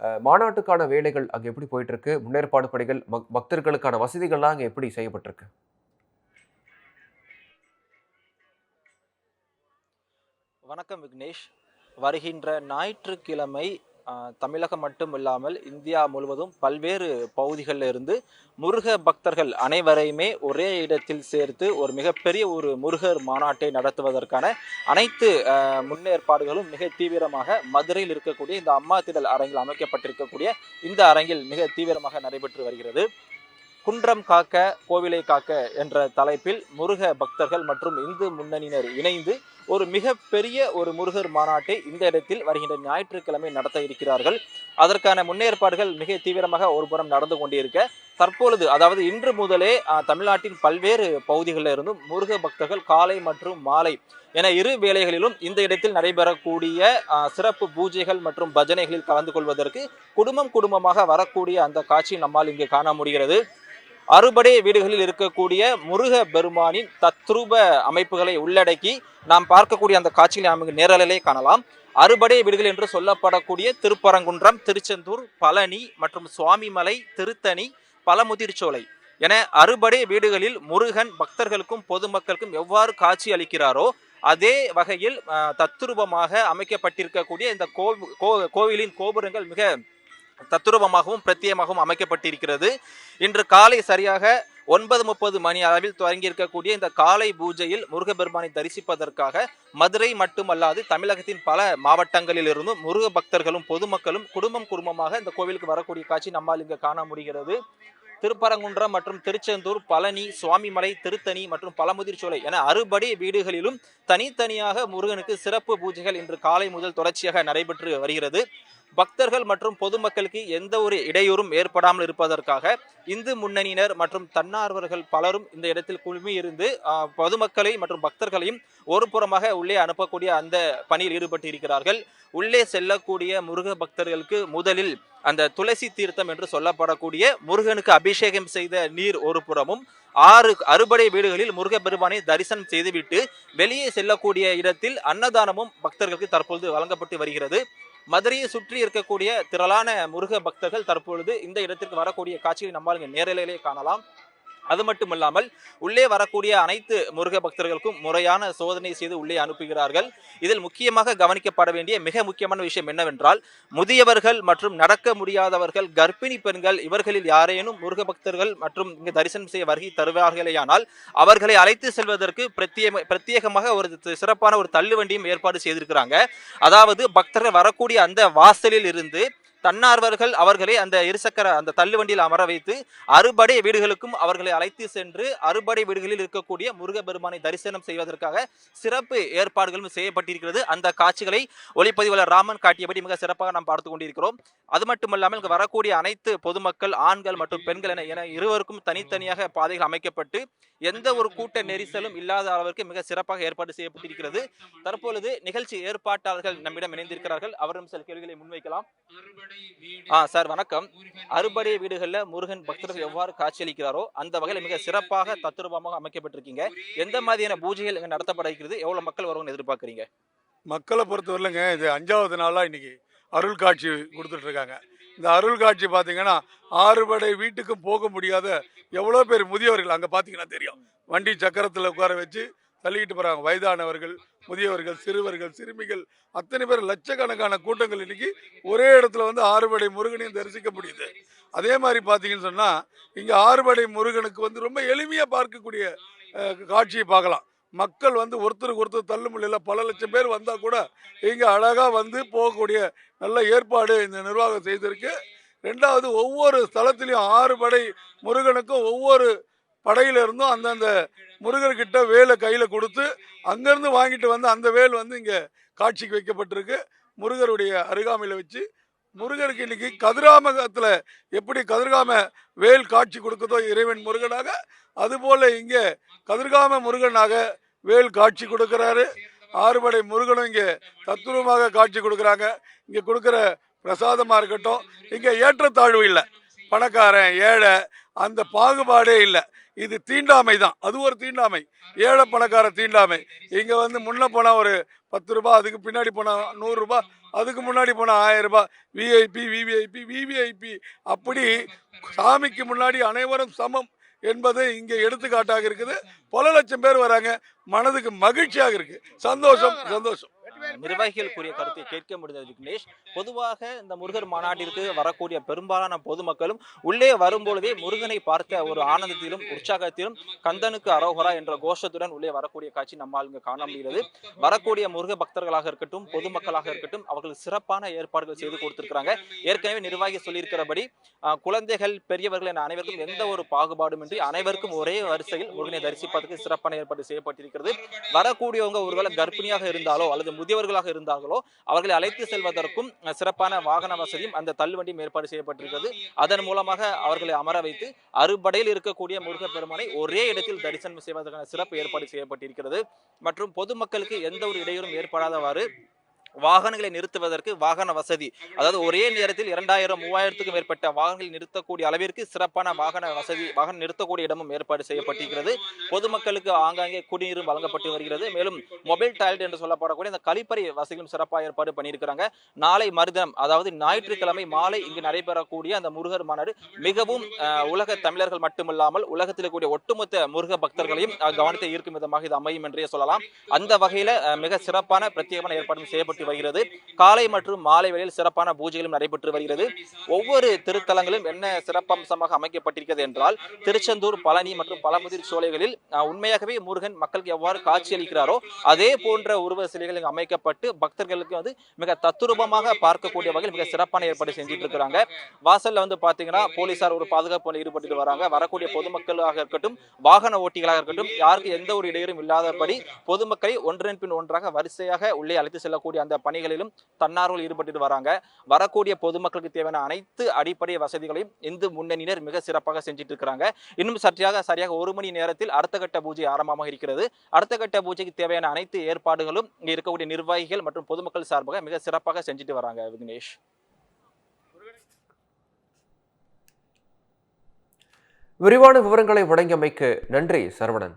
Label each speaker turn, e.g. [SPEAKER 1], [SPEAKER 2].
[SPEAKER 1] மாநாட்டுக்கான வேலைகள் அங்கே எப்படி போயிட்டு இருக்கு முன்னேற்பாடு பணிகள் பக்- பக்தர்களுக்கான வசதிகள்லாம் அங்கே எப்படி செய்யப்பட்டிருக்கு?
[SPEAKER 2] வணக்கம் விக்னேஷ். வருகின்ற ஞாயிற்றுக்கிழமை தமிழகம் மட்டும் இல்லாமல் இந்தியா முழுவதும் பல்வேறு பகுதிகளில் இருந்து முருக பக்தர்கள் அனைவரையுமே ஒரே இடத்தில் சேர்த்து ஒரு மிகப்பெரிய ஒரு முருகர் மாநாட்டை நடத்துவதற்கான அனைத்து முன்னேற்பாடுகளும் மிக தீவிரமாக மதுரையில் இருக்கக்கூடிய இந்த அம்மா திடல் அரங்கில் அமைக்கப்பட்டிருக்கக்கூடிய இந்த அரங்கில் மிக தீவிரமாக நடைபெற்று வருகிறது. குன்றம் காக்க கோவிலை காக்க என்ற தலைப்பில் முருக பக்தர்கள் மற்றும் இந்து முன்னணியினர் இணைந்து ஒரு மிகப்பெரிய ஒரு முருகர் மாநாட்டை இந்த இடத்தில் வருகின்ற ஞாயிற்றுக்கிழமை நடத்த இருக்கிறார்கள். அதற்கான முன்னேற்பாடுகள் மிக தீவிரமாக ஒரு புறம் நடந்து கொண்டிருக்க தற்பொழுது அதாவது இன்று முதலே தமிழ்நாட்டின் பல்வேறு பகுதிகளில் இருந்தும் முருக பக்தர்கள் காலை மற்றும் மாலை என இரு வேளைகளிலும் இந்த இடத்தில் நடைபெறக்கூடிய சிறப்பு பூஜைகள் மற்றும் பஜனைகளில் கலந்து கொள்வதற்கு குடும்பம் குடும்பமாக வரக்கூடிய அந்த காட்சி நம்மால் இங்கு காண முடிகிறது. அறுபடை வீடுகளில் இருக்கக்கூடிய முருக பெருமானின் தத்ரூப அமைப்புகளை உள்ளடக்கி நாம் பார்க்கக்கூடிய அந்த காட்சிகளை நமக்கு இங்கு நேரலிலே காணலாம். அறுபடை வீடுகள் என்று சொல்லப்படக்கூடிய திருப்பரங்குன்றம் திருச்செந்தூர் பழனி மற்றும் சுவாமிமலை திருத்தணி பழமுதிர்ச்சோலை என அறுபடை வீடுகளில் முருகன் பக்தர்களுக்கும் பொதுமக்களுக்கும் எவ்வாறு காட்சி அளிக்கிறாரோ அதே வகையில் தத்ரூபமாக அமைக்கப்பட்டிருக்கக்கூடிய இந்த கோ- கோவிலின் கோபுரங்கள் மிக தத்துரூபமாகவும் பிரத்யேகமாகவும் அமைக்கப்பட்டிருக்கிறது. இன்று காலை சரியாக ஒன்பது முப்பது மணி அளவில் தொடங்கியிருக்கக்கூடிய இந்த காலை பூஜையில் முருகபெருமானை தரிசிப்பதற்காக மதுரை மட்டுமல்லாது தமிழகத்தின் பல மாவட்டங்களிலிருந்தும் முருக பக்தர்களும் பொதுமக்களும் குடும்பம் குடும்பமாக இந்த கோவிலுக்கு வரக்கூடிய காட்சி நம்மால் இங்கு காண முடிகிறது. திருப்பரங்குன்றம் மற்றும் திருச்செந்தூர் பழனி சுவாமிமலை திருத்தணி மற்றும் பழமுதிர்ச்சோலை என அறுபடை வீடுகளிலும் தனித்தனியாக முருகனுக்கு சிறப்பு பூஜைகள் இன்று காலை முதல் தொடர்ச்சியாக நடைபெற்று வருகிறது. பக்தர்கள் மற்றும் பொதுமக்களுக்கு எந்த ஒரு இடையூறும் ஏற்படாமல் இருப்பதற்காக இந்து முன்னணியினர் மற்றும் தன்னார்வர்கள் பலரும் இந்த இடத்தில் குழுமி இருந்து ஆஹ், பொதுமக்களை மற்றும் பக்தர்களையும் ஒரு புறமாக உள்ளே அனுப்பக்கூடிய அந்த பணியில் ஈடுபட்டு இருக்கிறார்கள் உள்ளே செல்லக்கூடிய முருக பக்தர்களுக்கு முதலில் அந்த துளசி தீர்த்தம் என்று சொல்லப்படக்கூடிய முருகனுக்கு அபிஷேகம் செய்த நீர் ஒரு புறமும் ஆறு அறுபடை வீடுகளில் முருக பெருமானை தரிசனம் செய்துவிட்டு வெளியே செல்லக்கூடிய இடத்தில் அன்னதானமும் பக்தர்களுக்கு தற்பொழுது வழங்கப்பட்டு வருகிறது. மதுரையை சுற்றி இருக்கக்கூடிய திரளான முருக பக்தர்கள் தற்பொழுது இந்த இடத்திற்கு வரக்கூடிய காட்சியை நம்மால் நேரலையிலே காணலாம். அது மட்டும் இல்லாமல் உள்ளே வரக்கூடிய அனைத்து முருக பக்தர்களுக்கும் முறையான சோதனை செய்து உள்ளே அனுப்புகிறார்கள். இதில் முக்கியமாக கவனிக்கப்பட வேண்டிய மிக முக்கியமான விஷயம் என்னவென்றால் முதியவர்கள் மற்றும் நடக்க முடியாதவர்கள் கர்ப்பிணி பெண்கள் இவர்களில் யாரேனும் முருக பக்தர்கள் மற்றும் இங்கு தரிசனம் செய்ய வருகை தருவார்களேயானால் அவர்களை அழைத்து செல்வதற்கு பிரத்யேக பிரத்யேகமாக ஒரு சிறப்பான ஒரு தள்ளுவண்டியும் ஏற்பாடு செய்திருக்கிறாங்க. அதாவது பக்தர்கள் வரக்கூடிய அந்த வாசலில் இருந்து தன்னார்வர்கள் அவர்களை அந்த இருசக்கர அந்த தள்ளுவண்டியில் அமர வைத்து அறுபடை வீடுகளுக்கும் அவர்களை அழைத்து சென்று அறுபடை வீடுகளில் இருக்கக்கூடிய முருகப்பெருமானை தரிசனம் செய்வதற்காக சிறப்பு ஏற்பாடுகளும் செய்யப்பட்டிருக்கிறது. அந்த காட்சிகளை ஒளிப்பதிவாளர் ராமன் காட்டியபடி மிக சிறப்பாக நாம் பார்த்து கொண்டிருக்கிறோம். அது மட்டுமல்லாமல் இங்கு வரக்கூடிய அனைத்து பொதுமக்கள் ஆண்கள் மற்றும் பெண்கள் என என இருவருக்கும் தனித்தனியாக பாதைகள் அமைக்கப்பட்டு எந்த ஒரு கூட்ட நெரிசலும் இல்லாத அளவிற்கு மிக சிறப்பாக ஏற்பாடு செய்யப்பட்டிருக்கிறது. தற்பொழுது நிகழ்ச்சி ஏற்பாட்டாளர்கள் நம்மிடம் இணைந்திருக்கிறார்கள். அவரும் சில கேள்விகளை முன்வைக்கலாம். ஆ சார் வணக்கம். அறுபடை வீடுகளில் முருகன் பக்தர்கள் எவ்வாறு காட்சியளிக்கிறாரோ அந்த வகையில் மிக சிறப்பாக தத்துரூபமாக அமைக்கப்பட்டிருக்கீங்க. எந்த மாதிரியான பூஜைகள் இங்க நடத்தப்பட இருக்கிறது எவ்வளவு மக்கள் வருவாங்கன்னு எதிர்பார்க்கறீங்க?
[SPEAKER 3] மக்களை பொறுத்தவரையிலங்க இது அஞ்சாவது நாளாக இன்னைக்கு அருள் காட்சி கொடுத்துட்டு இருக்காங்க இந்த அருள் காட்சி பார்த்தீங்கன்னா ஆறுபடை வீட்டுக்கும் போக முடியாத எவ்வளோ பேர் முதியவர்கள் அங்கே பார்த்தீங்கன்னா தெரியும். வண்டி சக்கரத்தில் உட்கார வச்சு தள்ளிக்கிட்டு போகிறாங்க வயதானவர்கள் முதியவர்கள் சிறுவர்கள் சிறுமிகள் அத்தனை பேர் லட்சக்கணக்கான கூட்டங்கள் இன்னைக்கு ஒரே இடத்துல வந்து ஆறுபடை முருகனையும் தரிசிக்க முடியுது. அதே மாதிரி பார்த்தீங்கன்னு சொன்னால் இங்கே ஆறுபடை முருகனுக்கு வந்து ரொம்ப எளிமையாக பார்க்கக்கூடிய காட்சியை பார்க்கலாம். மக்கள் வந்து ஒருத்தருக்கு ஒருத்தர் தள்ளுமுள்ள பல லட்சம் பேர் வந்தால் கூட இங்கே அழகாக வந்து போகக்கூடிய நல்ல ஏற்பாடு இந்த நிர்வாகம் செய்திருக்கு. ரெண்டாவது ஒவ்வொரு ஸ்தலத்திலையும் ஆறு படை முருகனுக்கும் ஒவ்வொரு படையிலிருந்தும் அந்தந்த முருகர்கிட்ட வேலை கையில் கொடுத்து அங்கேருந்து வாங்கிட்டு வந்து அந்த வேல் வந்து இங்கே காட்சிக்கு வைக்கப்பட்டிருக்கு. முருகருடைய அருகாமையில் வச்சு முருகருக்கு இன்னைக்கு கதிராமகத்தில் எப்படி கதிர்காம வேல் காட்சி கொடுக்குதோ இறைவன் முருகனாக அதுபோல் இங்கே கதிர்காம முருகனாக வேல் காட்சி கொடுக்குறாரு. ஆறுபடை முருகனும் இங்கே தத்துவமாக காட்சி கொடுக்குறாங்க. இங்கே கொடுக்குற பிரசாதமாக இருக்கட்டும் இங்கே ஏற்றத்தாழ்வு இல்லை. பணக்காரன் ஏழை அந்த பாகுபாடே இல்லை. இது தீண்டாமை தான். அது ஒரு தீண்டாமை. ஏழை பணக்கார தீண்டாமை. இங்கே வந்து முன்ன போனால் ஒரு பத்து ரூபா அதுக்கு பின்னாடி போனால் நூறுரூபா அதுக்கு முன்னாடி போனால் ஆயிரம் ரூபாய் விஐபி விவிஐபி விவிஐபி அப்படி சாமிக்கு முன்னாடி அனைவரும் சமம் என்பது இங்கே எடுத்துக்காட்டாக இருக்குது. பல லட்சம் பேர் வராங்க. மனதுக்கு மகிழ்ச்சியாக இருக்கு. சந்தோஷம் சந்தோஷம்.
[SPEAKER 2] நிர்வாகிகள் கூறிய கருத்தை கேட்க முடிந்தது. விக்னேஷ் பொதுவாக இந்த முருகர் மாநாட்டிற்கு வரக்கூடிய பெரும்பாலான பொதுமக்களும் உள்ளே வரும்பொழுதே முருகனை பார்த்த ஒரு ஆனந்தத்திலும் உற்சாகத்திலும் கந்தனுக்கு அரோகரா என்ற கோஷத்துடன் உள்ளே வரக்கூடிய காட்சி நம்மால் இங்கு காண முடிகிறது. வரக்கூடிய முருக பக்தர்களாக இருக்கட்டும் பொதுமக்களாக இருக்கட்டும் அவர்கள் சிறப்பான ஏற்பாடுகள் செய்து கொடுத்திருக்கிறாங்க. ஏற்கனவே நிர்வாகி சொல்லியிருக்கிறபடி குழந்தைகள் பெரியவர்கள் என அனைவருக்கும் எந்த ஒரு பாகுபாடுமின்றி அனைவருக்கும் ஒரே வரிசையில் முருகனை தரிசிப்பதற்கு சிறப்பான ஏற்பாடு செய்யப்பட்டிருக்கிறது. வரக்கூடியவங்க ஒருவேளை கர்ப்பிணியாக இருந்தாலோ அல்லது முதியவர்களாக இருந்தார்களோ அவர்களை அழைத்து செல்வதற்கும் சிறப்பான வாகன வசதியும் அந்த தள்ளுவண்டியும் ஏற்பாடு செய்யப்பட்டிருக்கிறது. அதன் மூலமாக அவர்களை அமர வைத்து அறுபடையில் இருக்கக்கூடிய முருகப்பெருமானை ஒரே இடத்தில் தரிசனம் செய்வதற்கான சிறப்பு ஏற்பாடு செய்யப்பட்டிருக்கிறது. மற்றும் பொதுமக்களுக்கு எந்த ஒரு இடையூறும் ஏற்படாதவாறு வாகனங்களை நிறுத்துவதற்கு வாகன வசதி. அதாவது ஒரே நேரத்தில் இரண்டாயிரம் மூவாயிரத்துக்கும் மேற்பட்ட வாகனங்களை நிறுத்தக்கூடிய அளவிற்கு சிறப்பான வாகன வசதி வாகனம் நிறுத்தக்கூடிய இடமும் ஏற்பாடு செய்யப்பட்டிருக்கிறது. பொதுமக்களுக்கு ஆங்காங்கே குடிநீரும் வழங்கப்பட்டு வருகிறது. மேலும் மொபைல் டாய்லெட் என்று சொல்லப்படக்கூடிய இந்த கழிப்பறை வசதிகளும் சிறப்பாக ஏற்பாடு பண்ணியிருக்கிறாங்க. நாளை மறுதினம் அதாவது ஞாயிற்றுக்கிழமை மாலை இங்கு நடைபெறக்கூடிய அந்த முருகர் மாநாடு மிகவும் அஹ், உலக தமிழர்கள் மட்டுமில்லாமல் உலகத்தில் இருக்கக்கூடிய ஒட்டுமொத்த முருக பக்தர்களையும் கவனத்தை ஈர்க்கும் விதமாக இது அமையும் என்றே சொல்லலாம். அந்த வகையில மிக சிறப்பான பிரத்யேகமான ஏற்பாடும் செய்யப்பட்டு வருகிறது. காலை மற்றும் மாலை வேளையில் சிறப்பான பூஜைகளும் நடைபெற்று வருகிறது. ஒவ்வொரு திருத்தலங்களும் என்ன சிறப்பம்சமாக அமைக்கப்பட்டிருக்கிறது என்றால் திருச்செந்தூர் பழனி மற்றும் பழமுதிர் சோலைகளில் உண்மையாகவே முருகன் மக்களுக்கு எவ்வாறு காட்சியளிக்கிறாரோ அதே போன்ற உருவ சிலைகள் அமைக்கப்பட்டு பக்தர்களுக்கு வந்து மிக தத்துரூபமாக பார்க்கக்கூடிய வகையில் மிக சிறப்பான ஏற்பாடு செஞ்சுட்டு இருக்கிறாங்க வாசல்ல வந்து பாத்தீங்கன்னா போலீசார் ஒரு பாதுகாப்பு ஈடுபட்டு வராங்க. வரக்கூடிய பொதுமக்களாக இருக்கட்டும் வாகன ஓட்டிகளாக இருக்கட்டும் யாருக்கு எந்த ஒரு இடையூறும் இல்லாதபடி பொதுமக்களை ஒன்றன் பின் ஒன்றாக வரிசையாக உள்ளே அழைத்து செல்லக்கூடிய அந்த பணிகளிலும் தன்னார்வல் ஈடுபட்டு வராங்க. வரக்கூடிய பொதுமக்களுக்கு தேவையான அனைத்து அடிப்படை வசதிகளையும் இந்து முன்னணியினர் மிக சிறப்பாக செஞ்சுட்டு இருக்கிறாங்க இன்னும் சற்றியாக சரியாக ஒரு மணி நேரத்தில் அடுத்த கட்ட பூஜை ஆரம்பமாக இருக்கிறது. அடுத்த கட்ட பூஜைக்கு தேவையான அனைத்து ஏற்பாடுகளும் இங்கே இருக்கக்கூடிய நிர்வாகிகள் மற்றும் பொதுமக்கள் சார்பாக மிக சிறப்பாக செஞ்சுட்டு வராங்க விக்னேஷ்.
[SPEAKER 1] விரிவான விவரங்களை வழங்கியமைக்கு நன்றி சரவணன்.